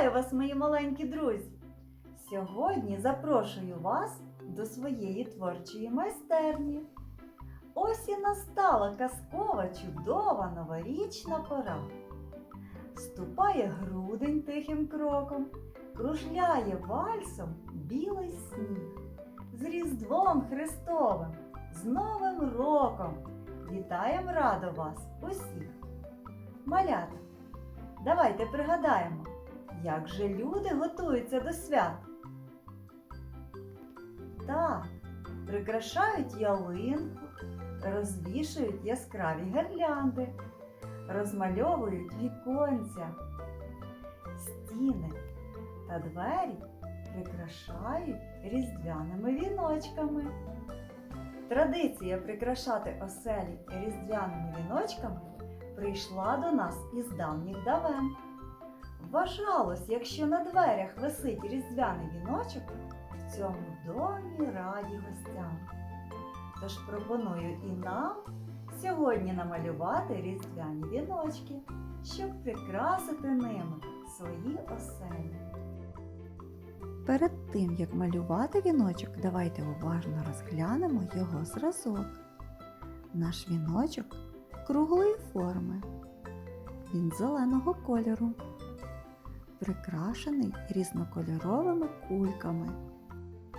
Вітаю вас, мої маленькі друзі! Сьогодні запрошую вас до своєї творчої майстерні. Ось і настала казкова, чудова новорічна пора. Ступає грудень тихим кроком, кружляє вальсом білий сніг. З Різдвом Христовим, з Новим роком! Вітаєм радо вас усіх! Малята! Давайте пригадаємо, як же люди готуються до свят. Так, прикрашають ялинку, розвішують яскраві гирлянди, розмальовують віконця, стіни та двері прикрашають різдвяними віночками. Традиція прикрашати оселі різдвяними віночками прийшла до нас із давніх давен. Вважалось, якщо на дверях висить різдвяний віночок, в цьому домі раді гостям. Тож пропоную і нам сьогодні намалювати різдвяні віночки, щоб прикрасити ними свої оселі. Перед тим, як малювати віночок, давайте уважно розглянемо його зразок. Наш віночок круглої форми. Він зеленого кольору, прикрашений різнокольоровими кульками.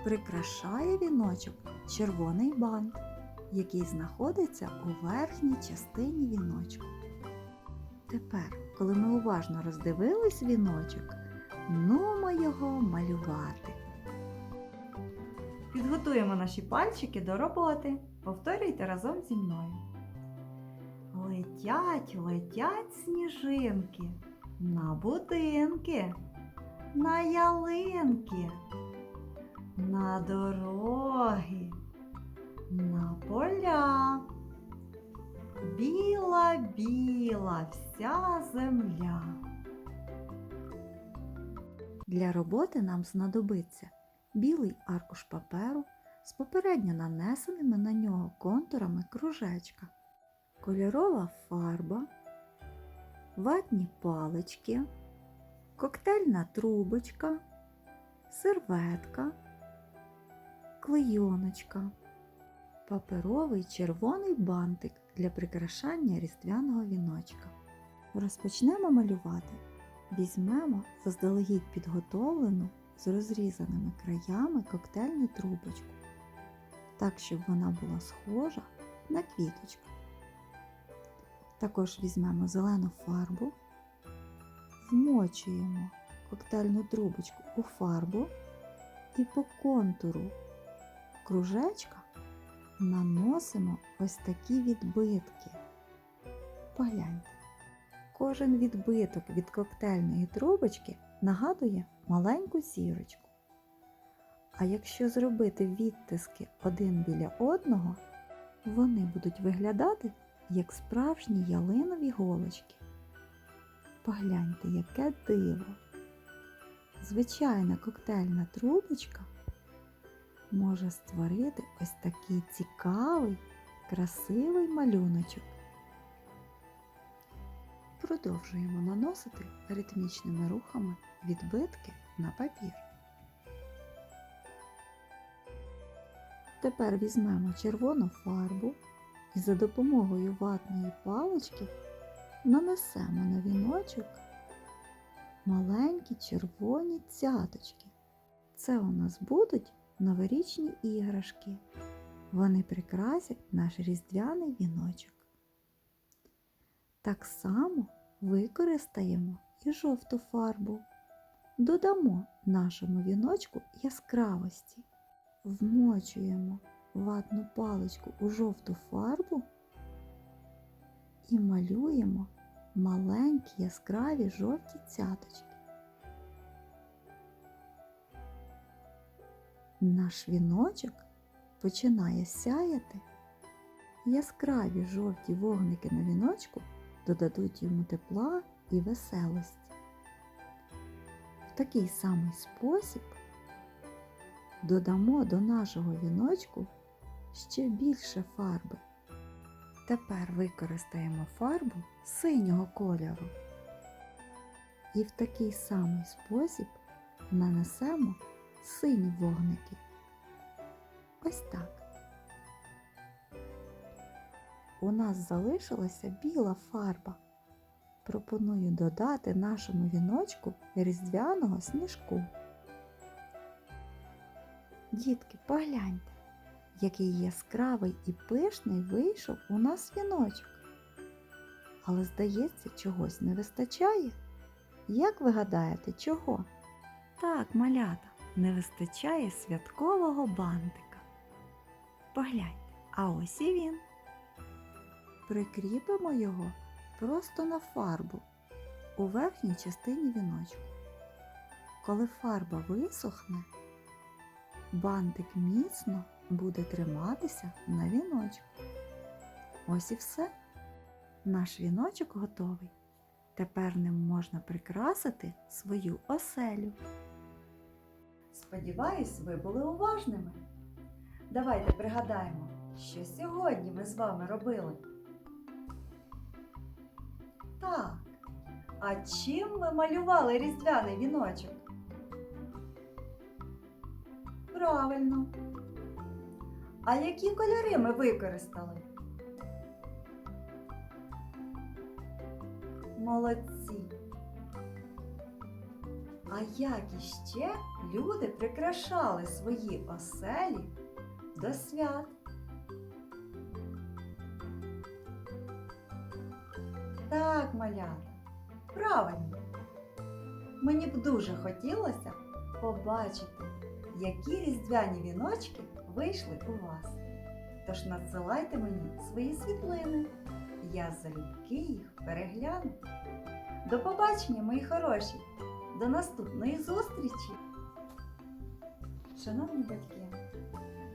Прикрашає віночок червоний бант, який знаходиться у верхній частині віночку. Тепер, коли ми уважно роздивились віночок, нумо його малювати. Підготуємо наші пальчики до роботи. Повторюйте разом зі мною. Летять, летять сніжинки на будинки, на ялинки, на дороги, на поля. Біла, біла вся земля. Для роботи нам знадобиться білий аркуш паперу з попередньо нанесеними на нього контурами кружечка кольорова фарба, ватні палички, коктейльна трубочка, серветка, клейоночка, паперовий червоний бантик для прикрашання різдвяного віночка. Розпочнемо малювати. Візьмемо заздалегідь підготовлену з розрізаними краями коктейльну трубочку, так, щоб вона була схожа на квіточку. Також візьмемо зелену фарбу, вмочуємо коктейльну трубочку у фарбу і по контуру кружечка наносимо ось такі відбитки. Погляньте. Кожен відбиток від коктейльної трубочки нагадує маленьку зірочку. А якщо зробити відтиски один біля одного, вони будуть виглядати як справжні ялинові голочки. Погляньте, яке диво! Звичайна коктейльна трубочка може створити ось такий цікавий, красивий малюночок. Продовжуємо наносити ритмічними рухами відбитки на папір. Тепер візьмемо червону фарбу і за допомогою ватної палички нанесемо на віночок маленькі червоні цяточки. Це у нас будуть новорічні іграшки. Вони прикрасять наш різдвяний віночок. Так само використаємо і жовту фарбу. Додамо нашому віночку яскравості, вмочуємо ватну паличку у жовту фарбу і малюємо маленькі яскраві жовті цяточки. Наш віночок починає сяяти. Яскраві жовті вогники на віночку додадуть йому тепла і веселості. В такий самий спосіб додамо до нашого віночку ще більше фарби. Тепер використаємо фарбу синього кольору. І в такий самий спосіб нанесемо сині вогники. Ось так. У нас залишилася біла фарба. Пропоную додати нашому віночку різдвяного сніжку. Дітки, погляньте, який яскравий і пишний вийшов у нас віночок. Але, здається, чогось не вистачає. Як ви гадаєте, чого? Так, малята, не вистачає святкового бантика. Погляньте, а ось і він. Прикріпимо його просто на фарбу у верхній частині віночку. Коли фарба висохне, бантик міцно буде триматися на віночку. Ось і все. Наш віночок готовий. Тепер ним можна прикрасити свою оселю. Сподіваюсь, ви були уважними. Давайте пригадаємо, що сьогодні ми з вами робили. Так. А чим ми малювали різдвяний віночок? Правильно. А які кольори ми використали? Молодці. А як іще люди прикрашали свої оселі до свят? Так, малята, правильно. Мені б дуже хотілося побачити, які різдвяні віночки вийшли у вас. Тож надсилайте мені свої світлини. Я залюбки їх перегляну. До побачення, мої хороші! До наступної зустрічі! Шановні батьки,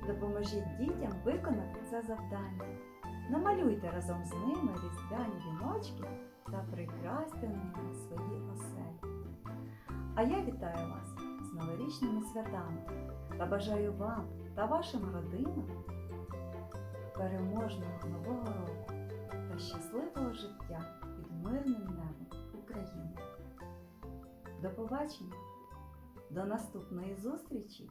допоможіть дітям виконати це завдання. Намалюйте разом з ними різдвяні віночки та прикрасьте ними свої оселі. А я вітаю вас новорічними святами та бажаю вам та вашим родинам переможного нового року та щасливого життя під мирним небом України. До побачення! До наступної зустрічі!